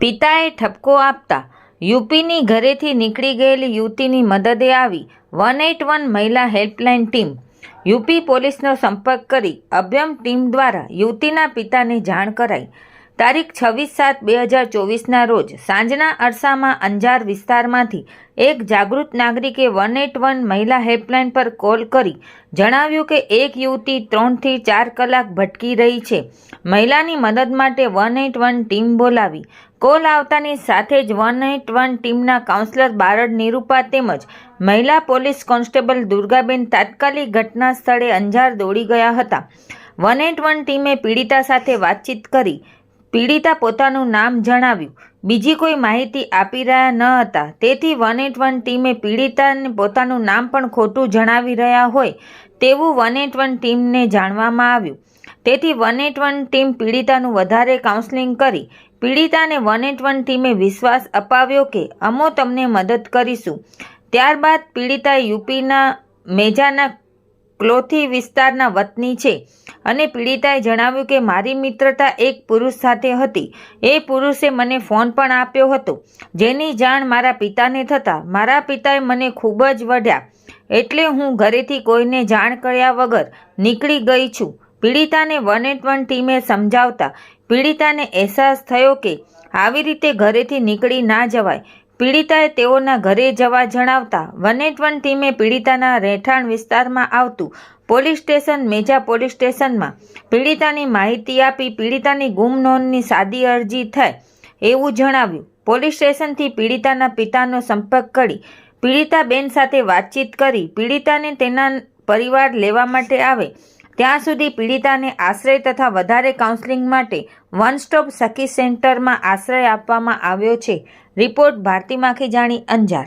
પિતાએ ઠપકો આપતા યુપીની ઘરેથી નીકળી ગયેલી યુવતીની મદદે આવી વન એટ વન મહિલા હેલ્પલાઇન ટીમ. યુપી પોલીસનો સંપર્ક કરી અભ્યમ ટીમ દ્વારા યુવતીના પિતાને જાણ કરાઈ. તારીખ છવ્વીસ સાત બે હજાર ચોવીસના રોજ સાંજના અરસામાં અંજાર વિસ્તારમાંથી એક જાગૃત નાગરિકે વન એટ વન મહિલા હેલ્પલાઇન પર કોલ કરી જણાવ્યું કે એક યુવતી ત્રણથી ચાર કલાક ભટકી રહી છે. મહિલાની મદદ માટે વન એટ વન ટીમ બોલાવી. કોલ આવતાની સાથે જ વન એટ વન ટીમના કાઉન્સલર બારડ નિરૂપા તેમજ મહિલા પોલીસ કોન્સ્ટેબલ દુર્ગાબેન તાત્કાલિક ઘટના સ્થળે અંજાર દોડી ગયા હતા. વન એટ વન ટીમે પીડિતા સાથે વાતચીત કરી પીડિતા પોતાનું નામ જણાવ્યું. બીજી કોઈ માહિતી આપી રહ્યા ન હતા. તેથી વન એટ વન ટીમે પીડિતાને પોતાનું નામ પણ ખોટું જણાવી રહ્યા હોય તેવું વન એટ વન ટીમને જાણવામાં આવ્યું. તેથી વન એટ વન ટીમ પીડિતાનું વધારે કાઉન્સેલિંગ કરી પીડિતાને વન એટ વન ટીમે વિશ્વાસ અપાવ્યો કે અમો તમને મદદ કરીશું. ત્યારબાદ પીડિતા યુપીના મેજાના ક્લોથી વિસ્તારના વતની છે અને પીડિતાએ જણાવ્યું કે મારી મિત્રતા એક પુરુષ સાથે હતી. એ પુરુષે મને ફોન પણ આપ્યો હતો. જેની જાણ મારા પિતાને થતાં મારા પિતાએ મને ખૂબ જ વઢ્યા. એટલે હું ઘરેથી કોઈને જાણ કર્યા વગર નીકળી ગઈ છું. પીડિતાને વન એટ વન ટીમે સમજાવતા પીડિતાને અહેસાસ થયો કે આવી રીતે ઘરેથી નીકળી ના જવાય. પીડિતાએ તેઓના ઘરે જવા જણાવતા વન એટ વન ટીમે પીડિતાના રહેઠાણ વિસ્તારમાં આવતું પોલીસ સ્ટેશન મેજા પોલીસ સ્ટેશનમાં પીડિતાની માહિતી આપી પીડિતાની ગુમ નોંધની સાદી અરજી થાય એવું જણાવ્યું. પોલીસ સ્ટેશનથી પીડિતાના પિતાનો સંપર્ક કરી પીડિતા બેન સાથે વાતચીત કરી પીડિતાને તેના પરિવાર લેવા માટે આવે ત્યાં સુધી પીડિતાને આશ્રય તથા વધારે કાઉન્સેલિંગ માટે વન સ્ટોપ સખી સેન્ટરમાં આશ્રય આપવામાં આવ્યો છે. રિપોર્ટ ભારતી માખીજાણી અંજાર.